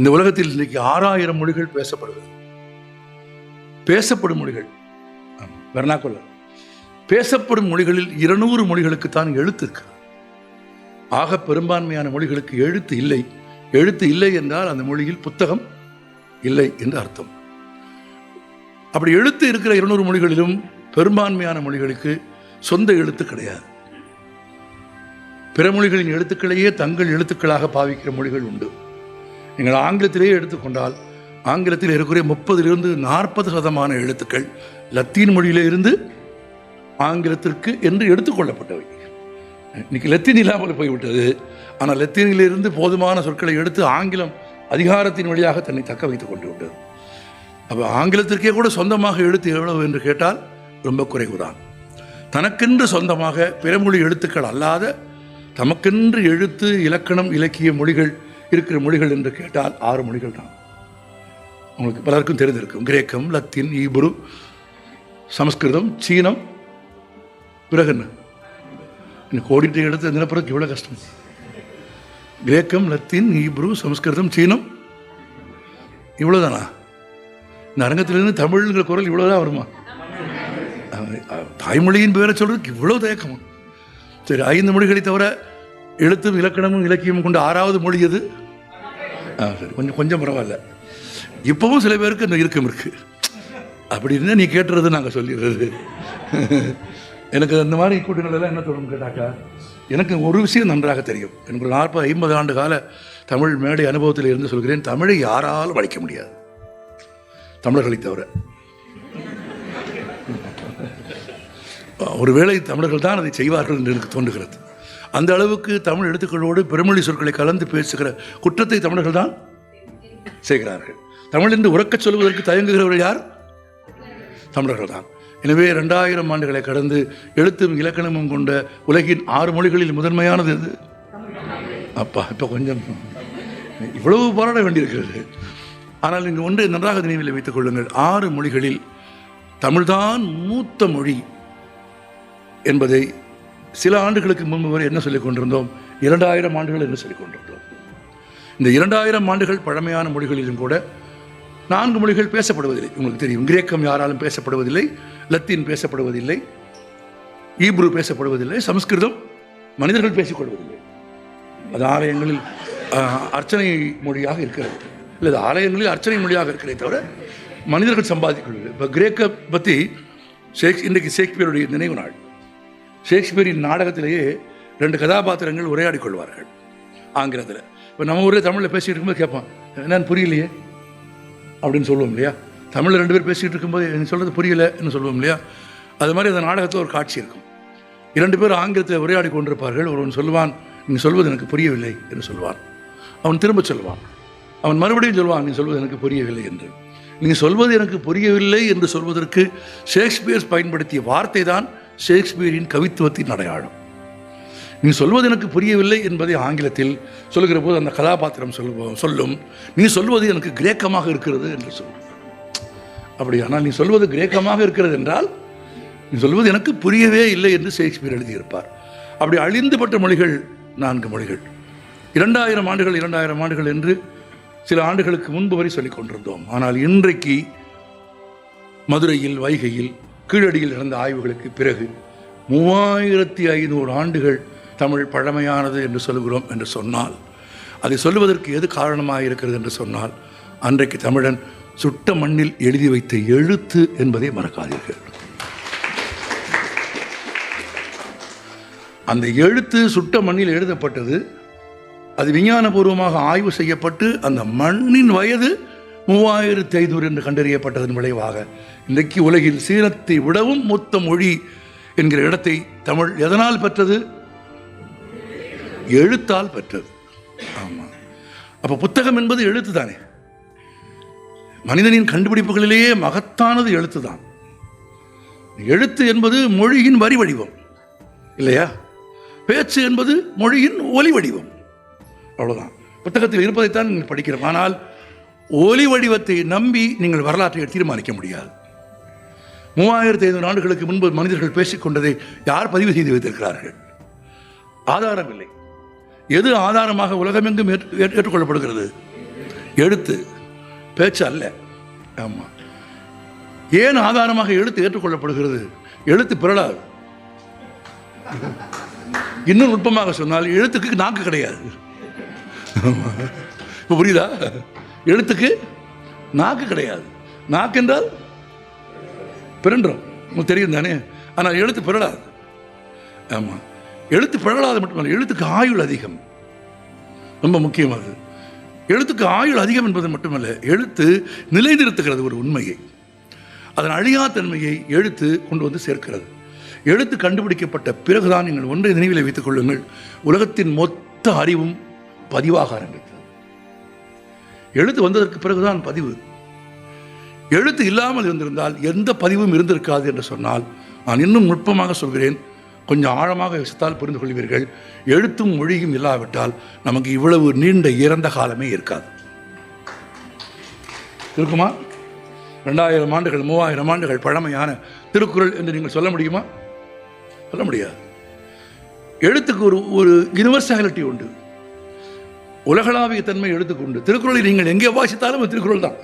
இந்த உலகத்தில் இன்னைக்கு ஆறாயிரம் மொழிகள் பேசப்படுது. பேசப்படும் மொழிகள். வெர்னாக்குலர். பேசப்படும் மொழிகளில் இருநூறு மொழிகளுக்கு தான் எழுத்து இருக்கு. ஆக பெரும்பான்மையான மொழிகளுக்கு எழுத்து இல்லை. எழுத்து இல்லை என்றால் அந்த மொழியில் புத்தகம் இல்லை என்று அர்த்தம். அப்படி எழுத்து இருக்கிற இருநூறு மொழிகளிலும் பெரும்பான்மையான மொழிகளுக்கு சொந்த எழுத்து கிடையாது. பிற மொழிகளின் எழுத்துக்களையே தங்கள் எழுத்துக்களாக பாவிக்கிற மொழிகள் உண்டு. நீங்கள் ஆங்கிலத்திலேயே எடுத்துக்கொண்டால் ஆங்கிலத்தில் இருக்கக்கூடிய முப்பதிலிருந்து நாற்பது சதமான எழுத்துக்கள் லத்தீன் மொழியிலிருந்து ஆங்கிலத்திற்கு என்று எடுத்துக்கொள்ளப்பட்டவை இன்னைக்கு லத்தீன் இல்லாமல் போய்விட்டது. ஆனால் லத்தீனிலிருந்து போதுமான சொற்களை எடுத்து ஆங்கிலம் அதிகாரத்தின் வழியாக தன்னை தக்க வைத்துக் கொண்டு விட்டது. அப்போ ஆங்கிலத்திற்கே கூட சொந்தமாக எழுத்து எவ்வளவு என்று கேட்டால் ரொம்ப குறைவுதான். தனக்கென்று சொந்தமாக பிறமொழி எழுத்துக்கள் அல்லாத தமக்கென்று எழுத்து இலக்கணம் இலக்கிய மொழிகள் இருக்கிற மொழிகள் என்று கேட்டால் ஆறு மொழிகள் தான். உங்களுக்கு பலருக்கும் தெரிந்திருக்கும். கிரேக்கம் லத்தீன் ஈப்ரு சமஸ்கிருதம் சீனம் பிறகு என்ன? கோடிட்டு எடுத்து தினப்பிறகு இவ்வளோ கஷ்டம். கிரேக்கம் லத்தீன் ஈப்ரு சமஸ்கிருதம் சீனம் இவ்வளோதானா இந்த அரங்கத்திலிருந்து தமிழ்ங்கிற குரல் இவ்வளோதான் வருமா? தாய்மொழியின் பேரை சொல்றதுக்கு இவ்வளோ தயக்கமா? சரி ஐந்து மொழிகளை தவிர எழுத்தும் இலக்கணமும் இலக்கியமும் கொண்ட ஆறாவது மொழி எது? ஆ சரி. கொஞ்சம் கொஞ்சம் பரவாயில்ல. இப்போவும் சில பேருக்கு இந்த இறுக்கம் இருக்கு. அப்படி இருந்தால் நீ கேட்டுறது நாங்கள் சொல்லிடுறது. எனக்கு அந்த மாதிரி கூட்டங்களெல்லாம் என்ன தோணும் கேட்டாக்கா எனக்கு ஒரு விஷயம் நன்றாக தெரியும். எனக்கு ஒரு நாற்பது ஐம்பது ஆண்டு கால தமிழ் மேடை அனுபவத்தில் இருந்து சொல்கிறேன் தமிழை யாராலும் அழிக்க முடியாது. தமிழர்களை தவிர. ஒருவேளை தமிழர்கள் தான் அதை செய்வார்கள் என்று எனக்கு தோன்றுகிறது. அந்த அளவுக்கு தமிழ் எழுத்துக்களோடு பெருமொழி சொற்களை கலந்து பேசுகிற குற்றத்தை தமிழர்கள் தான் செய்கிறார்கள். தமிழ் என்று உறக்கச் சொல்வதற்கு தயங்குகிறவர்கள் யார்? தமிழர்கள் தான். எனவே ரெண்டாயிரம் ஆண்டுகளை கடந்து எழுத்தும் இலக்கணமும் கொண்ட உலகின் ஆறு மொழிகளில் முதன்மையானது எது? அப்பா இப்போ கொஞ்சம் இவ்வளவு போராட வேண்டியிருக்கிறது. ஆனால் நீங்கள் ஒன்று நன்றாக நினைவில் வைத்துக் கொள்ளுங்கள். ஆறு மொழிகளில் தமிழ்தான் மூத்த மொழி என்பதை சில ஆண்டுகளுக்கு முன்பு வரை என்ன சொல்லிக் கொண்டிருந்தோம்? இரண்டாயிரம் ஆண்டுகள் என்ன சொல்லிக் கொண்டிருந்தோம். இந்த இரண்டாயிரம் ஆண்டுகள் பழமையான மொழிகளிலும் கூட நான்கு மொழிகள் பேசப்படுவதில்லை. உங்களுக்கு தெரியும். கிரேக்கம் யாராலும் பேசப்படுவதில்லை. லத்தீன் பேசப்படுவதில்லை. ஈப்ரு பேசப்படுவதில்லை. சமஸ்கிருதம் மனிதர்கள் பேசிக்கொள்வதில்லை அது ஆலயங்களில் ஆஹ், அர்ச்சனை மொழியாக இருக்கிறது. இல்லை அது ஆலயங்களில் அர்ச்சனை மொழியாக இருக்கிறதே தவிர மனிதர்கள் சம்பாதிக்கொள்வது இப்போ கிரேக்க பற்றி ஷேக் இன்றைக்கு ஷேக்ஸ்பியருடைய நினைவு நாள். ஷேக்ஸ்பியரின் நாடகத்திலேயே ரெண்டு கதாபாத்திரங்கள் உரையாடி கொள்வார்கள் ஆங்கிலத்தில். இப்போ நம்ம ஊரில் தமிழில் பேசிகிட்டு இருக்கும்போது கேட்பான் என்னன்னு புரியலையே? அப்படின்னு சொல்லுவோம் இல்லையா? தமிழில் ரெண்டு பேர் பேசிகிட்டு இருக்கும்போது எனக்கு சொல்கிறது புரியலைன்னு சொல்லுவோம் இல்லையா? அது மாதிரி அந்த நாடகத்தில் ஒரு காட்சி இருக்கும். இரண்டு பேர் ஆங்கிலத்தில் உரையாடி கொண்டிருப்பார்கள் ஒருவன் சொல்லுவான் நீ சொல்வது எனக்கு புரியவில்லை என்று சொல்வான். அவன் திரும்ப சொல்லுவான் அவன் மறுபடியும் சொல்வான் நீ சொல்வது எனக்கு புரியவில்லை என்று. நீ சொல்வது எனக்கு புரியவில்லை என்று சொல்வதற்கு ஷேக்ஸ்பியர்ஸ் பயன்படுத்திய வார்த்தை தான் ஷேக்ஸ்பியரின் கவித்துவத்தின் அடையாளம். நீ சொல்வது எனக்கு புரியவில்லை என்பதை ஆங்கிலத்தில் சொல்லுகிற போது அந்த கதாபாத்திரம் சொல்லுவோம் சொல்லும். நீ சொல்வது எனக்கு கிரேக்கமாக இருக்கிறது என்று சொல்லும் அப்படி ஆனால் நீ சொல்வது கிரேக்கமாக இருக்கிறது என்றால் நீ சொல்வது எனக்கு புரியவே இல்லை என்று ஷேக்ஸ்பியர் எழுதியிருப்பார். அப்படி அழிந்துபட்ட மொழிகள் நான்கு மொழிகள். இரண்டாயிரம் ஆண்டுகள் இரண்டாயிரம் ஆண்டுகள் என்று சில ஆண்டுகளுக்கு முன்பு வரை சொல்லிக் கொண்டிருந்தோம் ஆனால் இன்றைக்கு மதுரையில் வைகையில் கீழடியில் நடந்த ஆய்வுகளுக்கு பிறகு மூவாயிரத்தி ஐநூறு ஆண்டுகள் தமிழ் பழமையானது என்று சொல்கிறோம் என்று சொன்னால் அதை சொல்லுவதற்கு எது காரணமாக இருக்கிறது என்று சொன்னால் அன்றைக்கு தமிழன் சுட்ட மண்ணில் எழுதி வைத்த எழுத்து என்பதை மறக்காதீர்கள். அந்த எழுத்து சுட்ட மண்ணில் எழுதப்பட்டது அது விஞ்ஞானபூர்வமாக ஆய்வு செய்யப்பட்டு அந்த மண்ணின் வயது மூவாயிரத்தி ஐநூறு என்று கண்டறியப்பட்டதன் விளைவாக இன்றைக்கு உலகில் சீனத்தை விடவும் மொத்த மொழி என்கிற இடத்தை தமிழ் எதனால் பெற்றது? எழுத்தால் பெற்றது. ஆமாம் அப்போ புத்தகம் என்பது எழுத்து தானே? மனிதனின் கண்டுபிடிப்புகளிலேயே மகத்தானது எழுத்து தான். எழுத்து என்பது மொழியின் வரி வடிவம். இல்லையா? பேச்சு என்பது மொழியின் ஒலி வடிவம். அவ்வளோதான் புத்தகத்தில் இருப்பதைத்தான் படிக்கிறோம் ஆனால் ஒலி வடிவத்தை நம்பி நீங்கள் வரலாற்றை தீர்மானிக்க முடியாது. மூவாயிரத்தி ஐநூறு ஆண்டுகளுக்கு முன்பு மனிதர்கள் பேசிக்கொண்டதை யார் பதிவு செய்து வைத்திருக்கிறார்கள்? ஆதாரம் இல்லை எது ஆதாரமாக உலகமெங்கும் ஏற்று- ஏற்று- ஏற்றுக்கொள்ளப்படுகிறது? எழுத்து. பேச்சு அல்ல. ஆமாம் ஏன் ஆதாரமாக எழுத்து ஏற்றுக்கொள்ளப்படுகிறது? எழுத்து பிறழாது. இன்னும் நுட்பமாக சொன்னால் எழுத்துக்கு நாக்கு கிடையாது. இப்போ புரியுதா? எழுத்துக்கு நாக்கு கிடையாது. நாக்கு என்றால் பிறன்றோம். உங்களுக்கு தெரியும் தானே? ஆனால் எழுத்து பிறழாது. ஆமாம் எழுத்து பிறழாது மட்டுமல்ல எழுத்துக்கு ஆயுள் அதிகம். ரொம்ப முக்கியம் அது. எழுத்துக்கு ஆயுள் அதிகம் என்பது மட்டுமல்ல எழுத்து நிலைநிறுத்துகிறது ஒரு உண்மையை. அதன் அழியா தன்மையை எழுத்து கொண்டு வந்து சேர்க்கிறது. எழுத்து கண்டுபிடிக்கப்பட்ட பிறகுதான் நீங்கள் ஒன்றை நினைவில் வைத்துக் கொள்ளுங்கள். உலகத்தின் மொத்த அறிவும் பதிவாக ஆரம்பித்தது எழுத்து வந்ததற்கு பிறகுதான் பதிவு. எழுத்து இல்லாமல் இருந்திருந்தால் எந்த பதிவும் இருந்திருக்காது என்று சொன்னால் நான் இன்னும் நுட்பமாக சொல்கிறேன். கொஞ்சம் ஆழமாக யோசித்தால் புரிந்து கொள்வீர்கள். எழுத்தும் மொழியும் இல்லாவிட்டால் நமக்கு இவ்வளவு நீண்ட இறந்த காலமே இருக்காது. இருக்குமா? ரெண்டாயிரம் ஆண்டுகள் மூவாயிரம் ஆண்டுகள் பழமையான திருக்குறள் என்று நீங்கள் சொல்ல முடியுமா? சொல்ல முடியாது. எழுத்துக்கு ஒரு ஒரு யூனிவர்சாலிட்டி உண்டு. உலகளாவிய தன்மை எடுத்துக்கொண்டு திருக்குறளை நீங்கள் எங்கே வாசித்தாலும் திருக்குறள் தான்.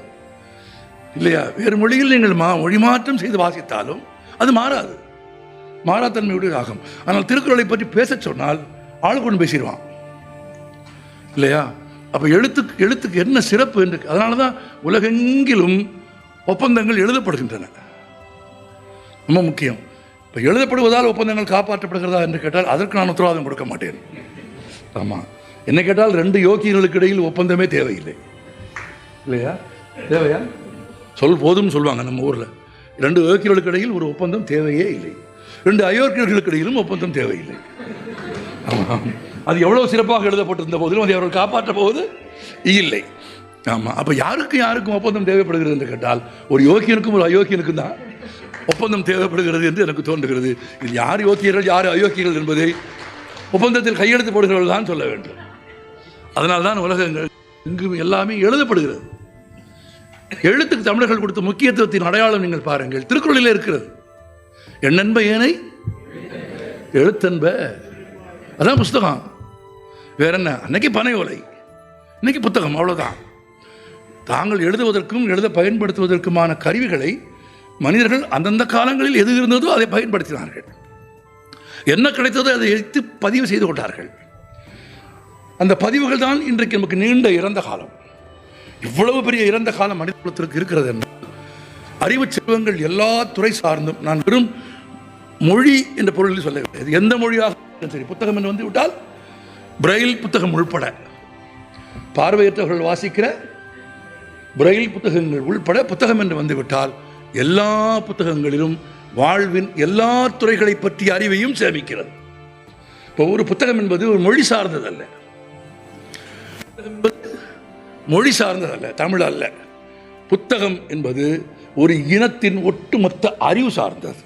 இல்லையா? வேறு மொழியில் நீங்கள் மா மொழி மாற்றம் செய்து வாசித்தாலும் அது மாறாது. மாறாத்தன்மையுடைய ஆகும் ஆனால் திருக்குறளை பற்றி பேச சொன்னால் ஆள் கொண்டு பேசிடுவான் இல்லையா? அப்போ எழுத்துக்கு எழுத்துக்கு என்ன சிறப்பு என்று அதனால தான் உலகெங்கிலும் ஒப்பந்தங்கள் எழுதப்படுகின்றன. ரொம்ப முக்கியம். இப்போ எழுதப்படுவதால் ஒப்பந்தங்கள் காப்பாற்றப்படுகிறதா என்று கேட்டால் அதற்கு நான் உத்தரவாதம் கொடுக்க மாட்டேன். ஆமாம் என்ன கேட்டால் ரெண்டு யோக்கியர்களுக்கு இடையில் ஒப்பந்தமே தேவையில்லை. இல்லையா? தேவையா? சொல் போதும் சொல்லுவாங்க நம்ம ஊரில். ரெண்டு யோக்கியர்களுக்கு இடையில் ஒரு ஒப்பந்தம் தேவையே இல்லை. ரெண்டு அயோக்கியர்களுக்கு இடையிலும் ஒப்பந்தம் தேவையில்லை. ஆமாம். அது எவ்வளோ சிறப்பாக எழுதப்பட்டிருந்த போதிலும் அதை அவர்கள் காப்பாற்ற போவது இல்லை. ஆமாம் அப்போ யாருக்கும் யாருக்கும் ஒப்பந்தம் தேவைப்படுகிறது என்று கேட்டால் ஒரு யோக்கியனுக்கும் ஒரு அயோக்கியனுக்கும் தான் ஒப்பந்தம் தேவைப்படுகிறது என்று எனக்கு தோன்றுகிறது. இது யார் யோக்கியர்கள் யார் அயோக்கியர்கள் என்பதை ஒப்பந்தத்தில் கையெழுத்து போடுகிறவர்கள் தான் சொல்ல வேண்டும். அதனால் தான் உலகங்கள் இங்கு எல்லாமே எழுதப்படுகிறது. எழுத்துக்கு தமிழர்கள் கொடுத்த முக்கியத்துவத்தின் அடையாளம் நீங்கள் பாருங்கள். திருக்குறளில் இருக்கிறது. எண்ணென்ப ஏனை? எழுத்தென்ப. அதான் புஸ்தகம். வேற என்ன அன்னைக்கு பனை ஓலை. இன்னைக்கு புத்தகம் அவ்வளோதான் தாங்கள் எழுதுவதற்கும் எழுத பயன்படுத்துவதற்குமான கருவிகளை மனிதர்கள் அந்தந்த காலங்களில் எது இருந்ததோ அதை பயன்படுத்தினார்கள். என்ன கிடைத்ததோ அதை எடுத்து பதிவு செய்து கொண்டார்கள். அந்த பதிவுகள் தான் இன்றைக்கு நமக்கு நீண்ட இறந்த காலம். இவ்வளவு பெரிய இறந்த காலம் மனித குலத்திற்கு இருக்கிறது என்றால் அறிவு செல்வங்கள் எல்லா துறை சார்ந்தும் நான் வெறும் மொழி என்ற பொருளில் சொல்ல கிடையாது எந்த மொழியாக சரி. புத்தகம் என்று வந்து விட்டால் பிரெயில் புத்தகம் உள்பட பார்வையற்றவர்கள் வாசிக்கிற பிரெயில் புத்தகங்கள் உள்பட புத்தகம் என்று வந்துவிட்டால் எல்லா புத்தகங்களிலும் வாழ்வின் எல்லா துறைகளை பற்றிய அறிவையும் சேமிக்கிறது. இப்போ ஒரு புத்தகம் என்பது ஒரு மொழி சார்ந்ததல்ல. அல்ல என்பது மொழி சார்ந்ததல்ல தமிழ் அல்ல. புத்தகம் என்பது ஒரு இனத்தின் ஒட்டுமொத்த அறிவு சார்ந்தது.